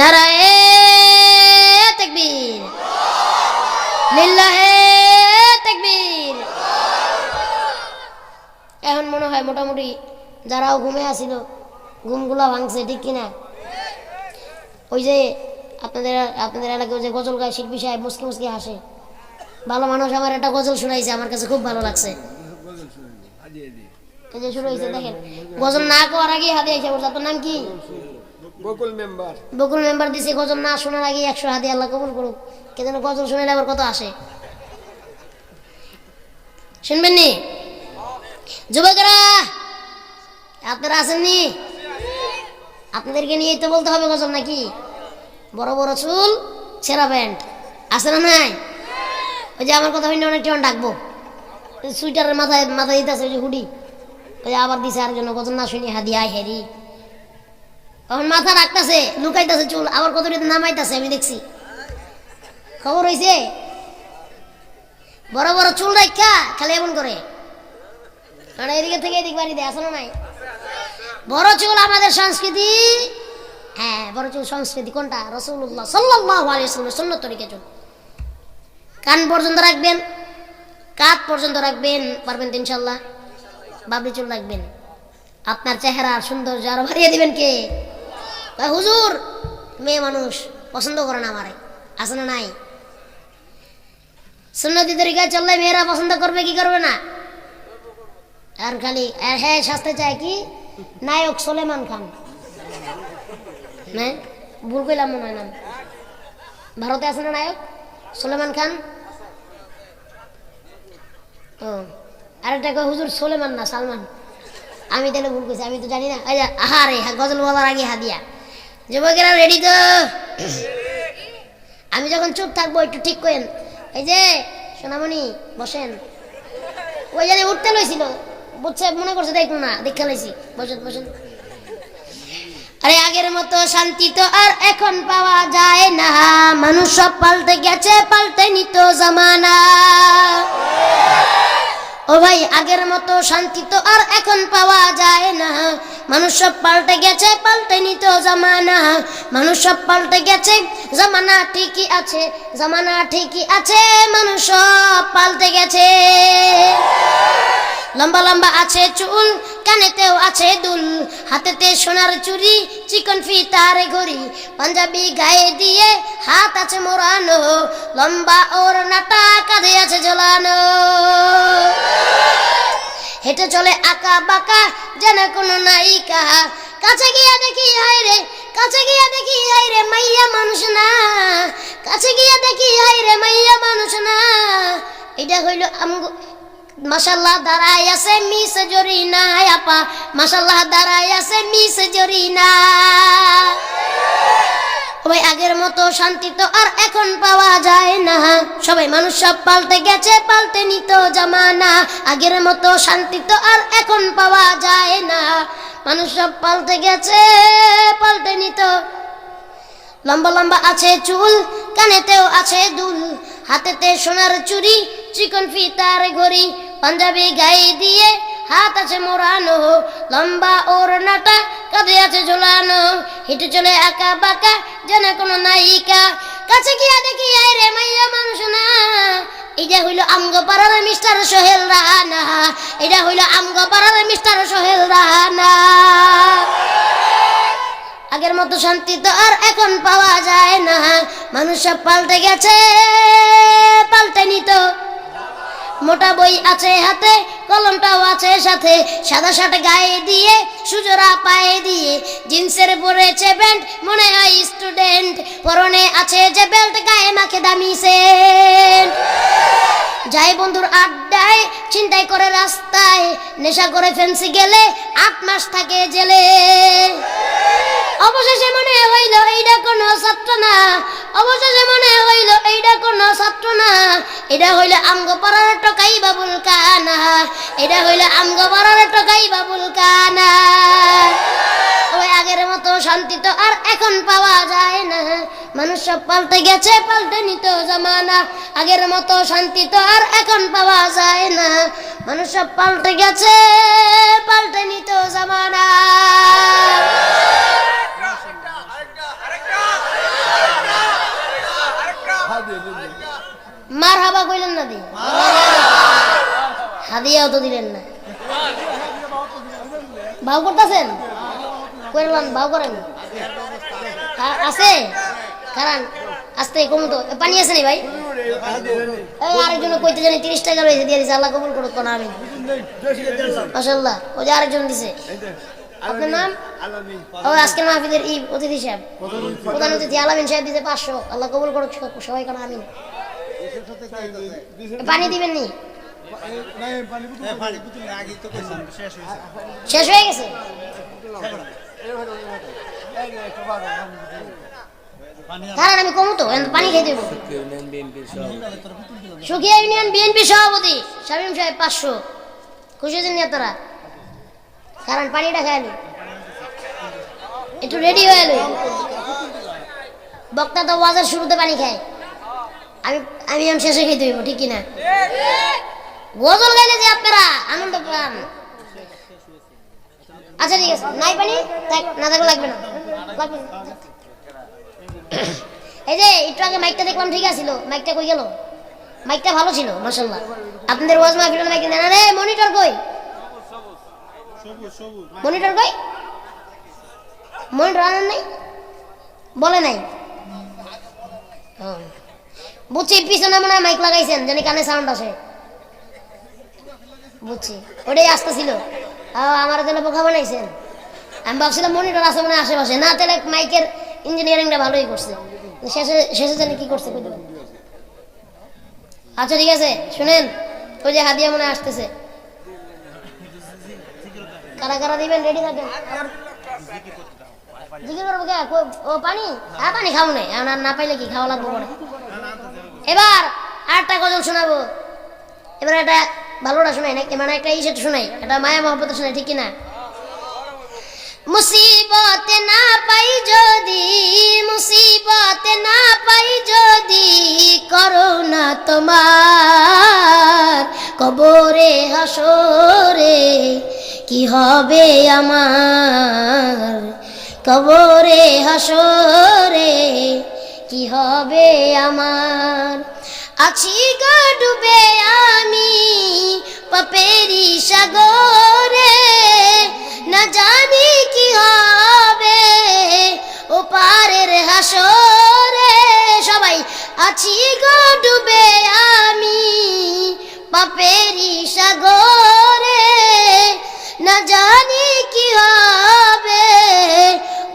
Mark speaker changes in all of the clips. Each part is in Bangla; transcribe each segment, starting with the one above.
Speaker 1: নারায়ে তাকবীর। তাকবীর। এখন মনে হয় মোটামুটি যারাও ঘুমে আসিল ঘুমগুলা ভাঙছে, ঠিক কিনা? ওই যে আপনাদের আপনাদের এলাকায় যে গজল গায়ে শিল্পী সাহেব মুসকি মুসকি হাসে। ভালো মানুষ আমার একটা গজল শোনাইছে, আমার কাছে খুব ভালো লাগছে। শুরু হয়েছে দেখেন। গজল না করার আগে হাতে এসে আপনার নাম কি?
Speaker 2: বকুল মেম্বার।
Speaker 1: বকুল মেম্বার দিছে গজল না শোনার আগে একশো হাতে আল্লাহ কবুল করুক। কে যেন গজল শুনে আবার কত আসে? শুনবেন নি? যুবকেরা, আপনারা আসেননি আপনাদেরকে নিয়েই তো বলতে হবে গজল নাকি? বড় বড় চুল, ছেঁড়া প্যান্ট। আছে না নাই? ওই যে আমার কথা হইলে অনেক জন ডাকবো। সুইটারের মাথায় মাথায় দিতেছে ওই যে হুডি। ওই আবার দিছে আর জন্য গজল না শুনি, হাদি, আয় হেরি। তখন মাথা রাখতেছে, লুকাইতেছে, চুল, আবার কত নামাইতেছে, আমি দেখছি। খবর হয়েছে বড় বড় চুল রাখা খালি এমন করে। এদিকে থেকে এদিক বাড়ি দেয় আসলে নাই? বড় চুল আমাদের সংস্কৃতি? হ্যাঁ বড় চুল সংস্কৃতি কোনটা? রসুল্লাহ সাল্লাহ আলিয়াল্লামের সন্ন্য তরিকে চুল। কান পর্যন্ত রাখবেন কাত পর্যন্ত রাখবেন, পারবেন ইনশাল্লাহ বাবরি চুল রাখবেন। আপনার চেহারা সুন্দর আরও বাড়িয়ে দিবেন কে? হুজুর মেয়ে মানুষ পছন্দ করে না আমারে আছে না নাই? সুন্নতি তরিকায় চললে মেয়েরা পছন্দ করবে কি করবে না? আর খালি হ্যাঁ শাস্তে চায় কি? নায়ক সোলেমান খান। না ভুল কইলাম মনে হয় নাম ভারতে আছে না নায়ক? সোলেমান খান? ও আরেকটা কয় হুজুর সোলেমান না সালমান। আমি তাহলে ভুল করছি আমি তো জানি না। আহারে হ্যাঁ, গজল বলার আগে হাদিয়া। যুবকেরা রেডি তো? আমি যখন চুপ থাকব, একটু ঠিক করেন। এই যে, সোনামণি, বসেন। ওই জানি উঠতে লইছিল। বুঝছে, মনে করছে দেখুন না, দেখা লইছি। বসেন বসেন। আরে, আগের মতো শান্তি তো আর এখন পাওয়া যায় না। মানুষ সব পাল্টে গেছে, পাল্টে নিত জামানা। ও ভাই, আগের মতো শান্তি তো আর এখন পাওয়া যায় না। মানুষ সব পাল্টে গেছে, পাল্টে নিত জামানা। মানুষ সব পাল্টে গেছে, জামানা ঠিকই আছে, জামানা ঠিকই আছে। মানুষ সব পাল্টে গেছে। লম্বা লম্বা আছে চুল, কানেতেও আছে দুল। হাতেতে সোনার চুড়ি চিকন ফিতার ঘড়ি। পাঞ্জাবি গায়ে দিয়ে হাত আছে মোড়ানো, লম্বা ওর নাটা কাঁধে আছে ঝোলানো। হেঁটে চলে আঁকা বাঁকা যেন কোনো নায়িকা। কাছে গিয়া দেখি হাই রে, কাছে গিয়া দেখি হাই রে, মাইয়া মানুষ না। কাছে গিয়া দেখি হাই রে, মাইয়া মানুষ না। এটা হইল আমগো মাশাল্লাহ দাঁড়াই আছে মিস জরিনা, আপা। মাশাল্লাহ দাঁড়াই আছে মিস জরিনা। ও ভাই আগের মতো শান্তি তো আর এখন পাওয়া যায় না। সবাই মানুষ সব পাল্টে গেছে, পাল্টে নিত জামানা। আগের মতো শান্তি তো আর এখন পাওয়া যায় না। মানুষ সব পাল্টে গেছে, পাল্টে নিত। লম্বা লম্বা আছে চুল, কানেতেও আছে দুল। হাতেতে সোনার চুড়ি চিকন ফিতার ঘড়ি। পাঞ্জাবি গায়ে দিয়ে হাত আছে মোড়ানো, লম্বা ওর নাটা কাঁধে আছে ঝোলানো। হেঁটে চলে একা বাঁকা যেন কোনো নায়িকা। কাছে গিয়া দেখি আই রে মাইয়া, মানুষ না। এটা হইল আমগো পাড়ার মিস্টার সোহেল রানা এটা হইল আমগো পাড়ার মিস্টার সোহেল রাহানা। আগের মতো শান্তি তো আর এখন পাওয়া যায় না। মানুষ সব পাল্টে গেছে, পাল্টে নিত। মোটা বই আছে হাতে, কলমটাও আছে সাথে। সাদা শার্ট গায়ে দিয়ে সুজোরা পায়ে দিয়ে। জিন্সের পরেছে ব্যান্ড মনে হয় স্টুডেন্ট পরনে আছে যে বেল্ট গায়ে মাখে দামি সেন্ট যাই বন্ধুর আড্ডায় চিন্তাই করে রাস্তায়। নেশা করে ফেন্সি গেলে আট মাস থাকে জেলে। অবশেষে মনে হইল এইটা কোনো ছাত্র না। অবশেষে মনে হইল এইটা কোনো ছাত্র না। এটা হইল আমগ পাড়ার টকাই বাবুল কানা। এটা হইল আমগ পাড়ার টকাই বাবুল কানা। ওই আগের মতো শান্তি তো আর এখন পাওয়া যায় না। মানুষ সব পাল্টে গেছে, পাল্টে নিত জামানা। আগের মতো শান্তি তো আর এখন পাওয়া যায় না। মানুষ সব পাল্টে গেছে, পাল্টে নিত জামানা। না দিই হাদিয়াও তো দিলেন না। বাউ করতেছেন? করলাম বাউ করেন। আছে? কারণ আস্তে কমু তো। পানি আছে নি ভাই? এই আরেকজন কইতে জানি তিরিশ টাকা রয়েছে, দিয়ে দিছে। আল্লাহ কবুল করুক, কোন আমি মাসাল্লাহ ও যে আরেকজন দিছে। আপনার নাম? ও, আজকের মাহফিলের ই অতিথি সাহেব। প্রধান অতিথি। আলামিন সাহেব দিতে পাঁচশো। আল্লাহ কবুল করুক, সবাই কেন আমিন পানি দিবেন নি? শেষ হয়ে গেছে? আমি তো পানি খেয়ে দেবো। সভাপতি পাঁচশো। খুশি হয়েছেন পানিটা খায়নি একটু রেডি হয়ে বক্তা তো ওয়াজের শুরুতে পানি খায়। আমি আমি এখন শেষে খেয়ে দেবো ঠিক কিনা? গজল গাইলে যে আপনারা আনন্দ পান। আচ্ছা ঠিক আছে। নাই পানি? না থাকলে লাগবে না। না। এই যে, একটু আগে মাইকটা দেখলাম, ঠিক আছিল। মাইকটা কই গেল? মাইকটা ভালো ছিল মাসাল্লাহ আপনাদের ওয়াজ মাহফিলের মাইক দেন। আরে মনিটর কই? মনিটর কই? মনিটর আনেন নাই? বলে নাই? ও। বুঝছি পিছনে মনে হয় মাইক লাগাইছেন জানি কানে সাউন্ড আসে। বুঝছি ওটাই আসতেছিল। আমার জন্য বোকা বানাইছেন। আমি ভাবছিলাম মনিটর আছে মনে আশেপাশে। না, তাহলে মাইকের ইঞ্জিনিয়ারিংটা ভালোই করছে। শেষে শেষে জানি কি করছে আচ্ছা ঠিক আছে, শুনেন, ওই যে হাদিয়া মনে আসতেছে। কারা কারা দিবেন রেডি থাকেন? জিজ্ঞেস করব ও, পানি? হ্যাঁ পানি খাব না। এখন আর না পাইলে কি, খাওয়া লাগবো পরে? এবার আরেকটা গজল শোনাবো। এবার একটা ভালোটা শোনাই না মানে একটা ইসে শোনাই। এটা মায়া মহব্বত শোনাই, ঠিক কিনা মুসিবত না পাই যদি, মুসিবত না পাই যদি করোনা তোমার। কবরে হাসরে কি হবে আমার? কবরে হাসরে কি হবে আমার। আছি গো ডুবে আমি পাপেরি সাগরে। না জানি কি হবে ও পারের হাসরে। সবাই, আছি গো ডুবে আমি পাপেরি সাগরে। না জানি কি হবে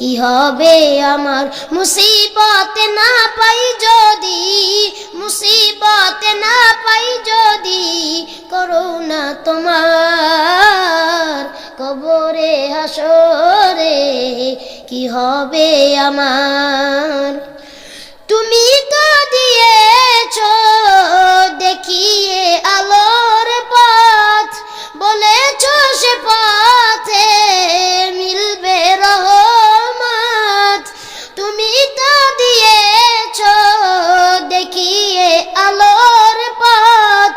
Speaker 1: কি হবে আমার? মুসিবত না পাই যদি, মুসিবত না পাই যদি করোনা তোমার কবরে হাসরে কি হবে আমার? তুমি তো দিয়েছ দেখিয়ে আলোর পথ, বলেছ সে পথে মিলবে তো দিয়েছ, দেখিয়ে আলোর পথ।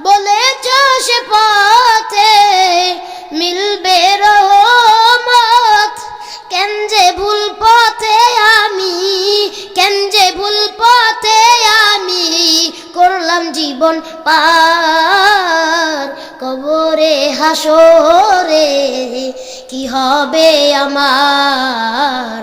Speaker 1: বলেছ সে পথে মিলবে রহমত। কেন যে ভুল পথে আমি, কেন যে ভুল পথে আমি করলাম জীবন পার। কবরে হাসরে কি হবে আমার?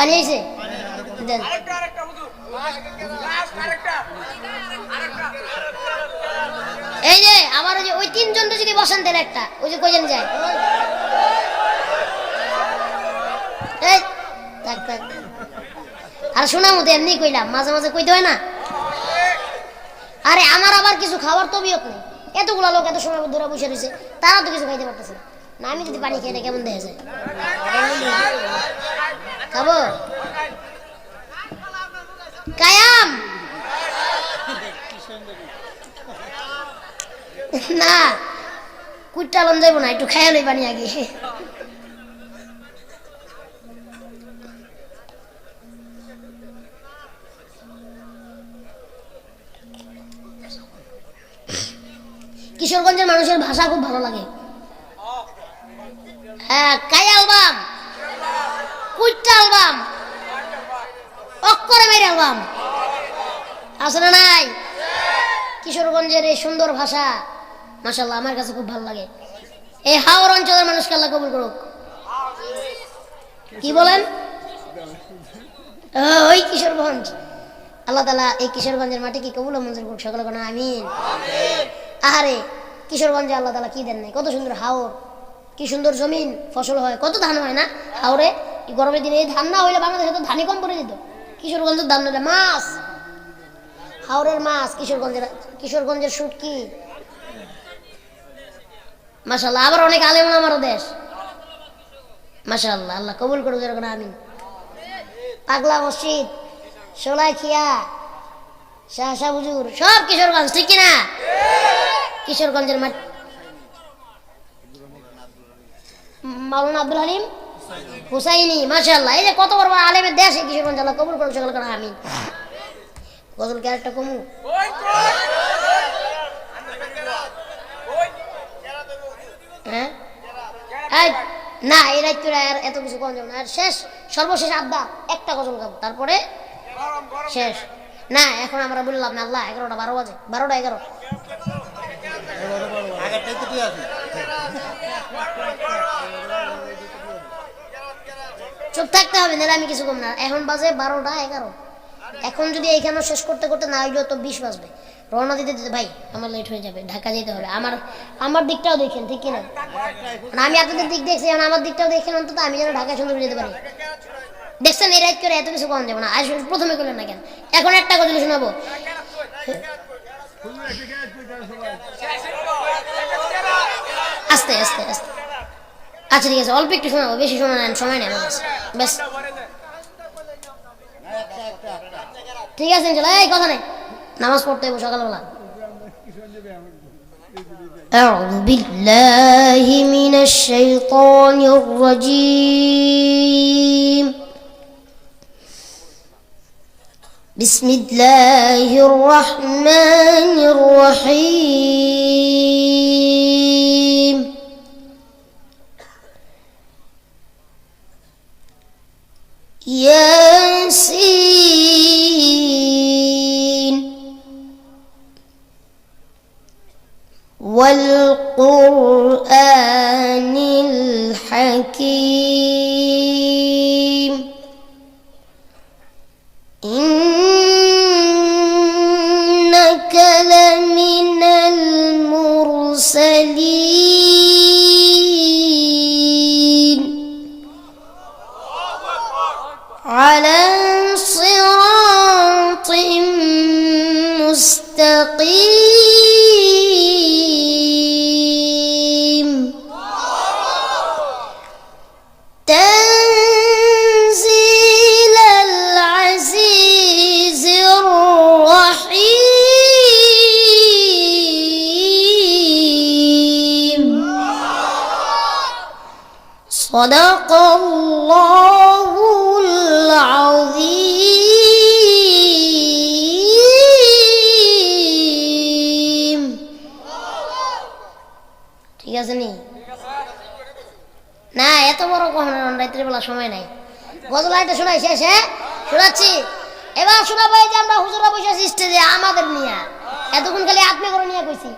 Speaker 1: পানি এই যে আবার ওই যে, ওই তিনজনটা যদি বসান দেন একটা। ওই যে কইজন যায়? আর শোনা মতো এমনি কইলাম মাঝে মাঝে কইতে হয় না। আরে, আমার আবার কিছু খাওয়ার তো বিয়ত নেই। এতগুলা লোক এত সময় ধরে বসে রয়েছে, তারা তো কিছু খাইতে পারতেছে না। আমি যদি পানি খেয়ে কেমন দেখা যায়? খাব কায়াম না কুইটালন যাইব না একটু খাইয়া লই পানি আগে কিশোরগঞ্জের মানুষের ভাষা খুব ভালো লাগে হ্যাঁ কাই অ্যালবাম অ্যালবাম। অক্ষরে মেরে অ্যালবাম। আছে না নাই? কিশোরগঞ্জের এই সুন্দর ভাষা মাসাল্লাহ আমার কাছে খুব ভালো লাগে। এই হাওড় অঞ্চলের মানুষকে আল্লাহ কবুল করুক। কি বলেন? ওই কিশোরগঞ্জ। আল্লাহ তালা এই কিশোরগঞ্জের মাটি কি কবুল মঞ্জুর করুক, সকলে কোনো আমিন। আহারে, কিশোরগঞ্জে আল্লাহ তালা কি দেন নাই? কত সুন্দর হাওর, কি সুন্দর জমিন, ফসল হয়, কত ধান হয় না? হাওরে এই গরমের দিনে এই ধান না হইলে বাংলাদেশে তো ধানই কম পড়ে দিত কিশোরগঞ্জের ধান নিলে মাছ। হাওরের মাছ, কিশোরগঞ্জের কিশোরগঞ্জের শুটকি। মাশাল্লাহ আবার অনেক আলেম আমার দেশ। মাশাল্লাহ আল্লাহ কবুল করুক এরকম আমিন পাগলা মসজিদ সোলাইখিয়া শাহ শাহ হুজুর, সব কিশোরগঞ্জ, ঠিক কিনা? কিশোরগঞ্জের মাঠ। মাওলানা আব্দুল হালিম হুসাইনি মাশাল্লাহ এই যে কত বড় বড় আলেমের এই কিশোরগঞ্জ আল্লাহ কবুল করুক, সকল করে আমিন। গজল ক্যারেক্টার কমু? হ্যাঁ? না, এই রাত্রে আর এত কিছু কম যাবে না। আর শেষ, সর্বশেষ আড্ডা, একটা গজল গাবো। তারপরে শেষ। না, এখন আমরা বললাম না, আল্লাহ, এগারোটা বারো বাজে, বারোটা এগারো
Speaker 3: আগেরটাই তো ঠিক আছে
Speaker 1: চুপ থাকতে হবে, নাহলে আমি কিছু কম না। এখন বাজে বারোটা এগারো। এখন যদি এইখানে শেষ করতে করতে না হইলেও তো বিশ বাজবে। রওনা দিতে দিতে, ভাই, আমার লেট হয়ে যাবে, ঢাকা যেতে হবে। আমার আমার দিকটাও দেখেন, ঠিক কিনা? না আমি আপনাদের দিক দেখছি, এখন আমার দিকটাও দেখেন অন্তত, আমি যেন ঢাকায় সুন্দর যেতে পারি। দেখছেন, এই করে এত কিছু কম যাবে না। আজ প্রথমে করলেন না কেন? এখন একটা কথা শোনাবো। আস্তে আস্তে আস্তে। আচ্ছা ঠিক আছে অল্প একটু শোনাবো বেশি সময় নেন সময় নেই আমার কাছে ব্যাস ঠিক আছে চলো এই কথা নেই নামাজ পড়তে হইব সকালবেলা أعوذ بالله من الشيطان الرجيم بسم الله الرحمن الرحيم ياسين. والقرآن الحكيم. صدق الله العظيم ঠিক আছে নি না এত বড় কখনো রাত্রে বেলা সময় নাই গজল আইতে শোনাই শেষ হ্যাঁ শোনাচ্ছি এবার শোনাবো এই যে আমরা হুজুরা বসে আছি স্টেজে আমাদের নিয়ে এতক্ষণ খালি আপনি করে নিয়ে কইছি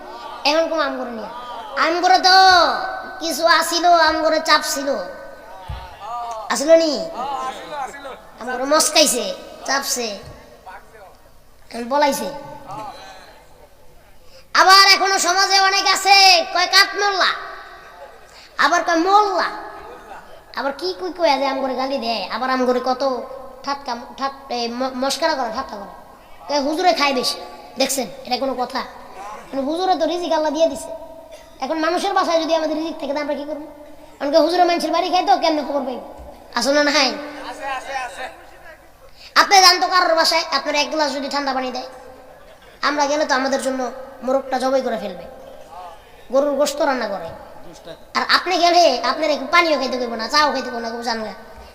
Speaker 1: এখন কোন আম করে নিয়ে আম করে তো কিছু আসিল আম করে চাপ ছিল। আসিল নি? আম করে মস্কাইছে, চাপছে। বলাইছে। আবার এখনও সমাজে অনেক আছে, কয় কাঠ মোল্লা, আবার কয় মোল্লা। আবার কি কই কই আছে আম করে গালি দেয়। আবার আম করে কত ঠাটকা, ঠাট মস্কারা করে, ঠাট্টা করে। কয় হুজুরে খায় বেশি। দেখছেন, এটা কোনো কথা। মানে হুজুরে তো রিজিক আল্লাহ দিয়ে দিছে। এখন মানুষের বাসায় যদি আমাদের রিজিক থাকে আমরা কি করব? আমাকে হুজুরে মানুষের বাড়ি খাই তো কেমনে খবর পাই আসলে না হাই আপনি যান তো কারোর বাসায় আপনার এক গ্লাস যদি ঠান্ডা পানি দেয়। আমরা গেলে তো আমাদের জন্য মোরগটা জবাই করে ফেলবে। গরুর গোস্ত রান্না করে। আর আপনি গেলে আপনার একটু পানিও খাইতে দেবো না চাও খাইতে না কেউ জানবে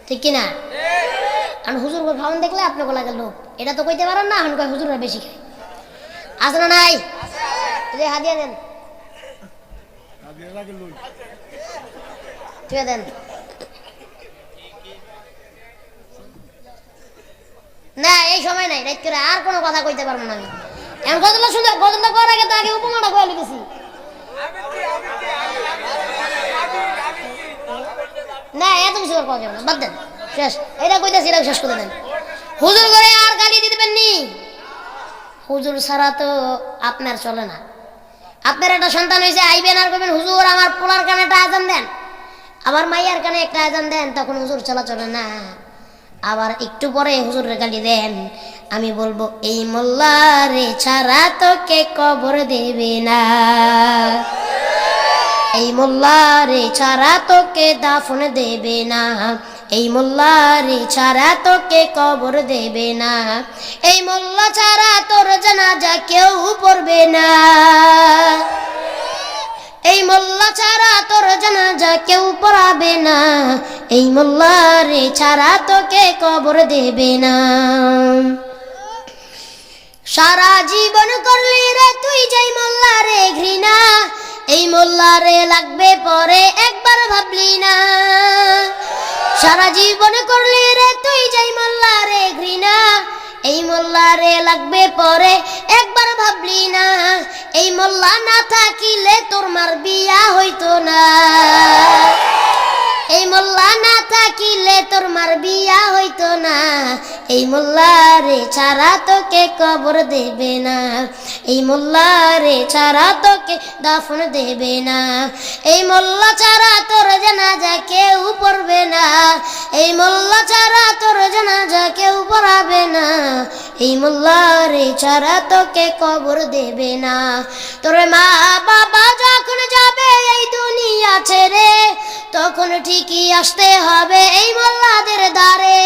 Speaker 1: ঠিক কিনা? আর হুজুর খাওয়ান দেখলে আপনাকে লাগে লোক এটা তো কইতে পারেন না এখন কয় হুজুরা বেশি খায়। আছে না নাই? হাদিয়া দেন। ঠিক দেন না, এই সময় নাই রাত করে আর কোনো কথা কইতে পারব না আমি। এমন গজলটা শুনতে গজলটা করার আগে তো আগে উপমাটা কয়ে লিখেছি। না, এত কিছু আর পাওয়া না, বাদ দেন, শেষ। এটা কইতেছি, এটা শেষ করে দেন। হুজুর করে আর গালি দিতে পারেননি হুজুর ছাড়া তো আপনার চলে না। আপনার একটা সন্তান হয়েছে, আইবেন আর কইবেন, হুজুর, আমার পোলার কানে একটা আজান দেন। আবার মাইয়ার কানে একটা আজান দেন, তখন হুজুর চলা চলে না। আবার একটু পরে হুজুরের গালি দেন, আমি বলব, এই মোল্লারে ছাড়া তোকে কবর দেবে না। এই মোল্লারে ছাড়া তোকে দাফন দেবে না। এই মোল্লারে ছাড়া তোকে কবর দেবে না। এই মোল্লা ছাড়া জানাজা কেউ পড়বে না। এই মোল্লা ছাড়া তোর জানাজা কেউ পড়াবে না। এই মোল্লারে ছাড়া তোকে কবর দেবে না। সারা জীবন করলি রে তুই যাই মোল্লারে ঘৃণা এই মোল্লা রে লাগবে পরে একবার ভাবলি না। সারা জীবন করলি রে তুই যাই মোল্লা রে ঘৃণা। এই মোল্লা রে লাগবে পরে একবার ভাবলি না। এই মোল্লা না থাকিলে তোর মার বিয়া হইতো না। এই মোল্লা না থাকিলে তোর মার বিয়া হইতো না। এই মোল্লারে ছাড়া তোকে কবর দেবে না। এই মোল্লারে ছাড়া তোকে দাফন দেবে না। এই মোল্লা ছাড়া তোর জানাজা কেউ পড়বে না। এই মোল্লা ছাড়া তোর জানাজা কেউ পড়াবে না। এই মোল্লারে ছাড়া তোকে কবর দেবে না। তোর মা বাবা যখন যাবে এই দুনিয়া ছেড়ে, তখন ঠিকই আসতে হবে এই মোল্লাদের দ্বারে।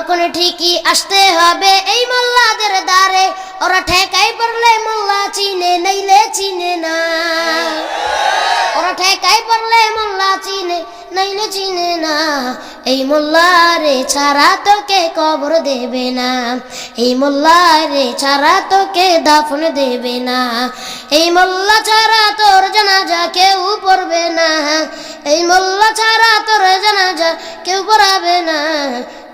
Speaker 1: তখন ঠিকই আসতে হবে এই মোল্লাদের দ্বারে। ওরা ঠেকাই পড়লে মোল্লা চিনে নইলে চিনে না। ওরা ঠেকাই পড়লে মোল্লা চিনে নইলে চিনে না। এই মোল্লারে ছাড়া তোকে কবর দেবে না। এই মোল্লারে ছাড়া তোকে দাফন দেবে না। এই মোল্লা ছাড়া তোর জানাজা কেউ পড়বে না। এই মোল্লা ছাড়া তোর জানাজা কেউ পড়াবে না।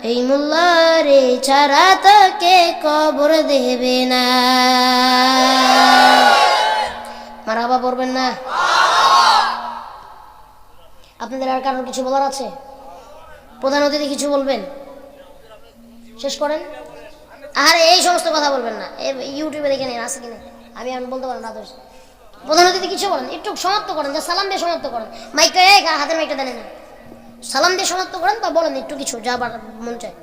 Speaker 1: এই মোল্লারে ছাড়া তোকে কবর দেবে না। মারাবা পড়বেন না। আপনাদের আর কারোর কিছু বলার আছে? প্রধান অতিথি কিছু বলবেন? শেষ করেন? আরে, এই সমস্ত কথা বলবেন না। ইউটিউবে দেখে নেন, আছে কিনা? আমি আমি বলতে পারব না দোষ প্রধান অতিথি কিছু বলেন, একটু সমাপ্ত করেন, যে সালাম দিয়ে সমাপ্ত করেন। মাইকটা এক হাতের মাইকটা দেন না সালাম দিয়ে সমাপ্ত করেন বা বলেন একটু কিছু যা মন চায়।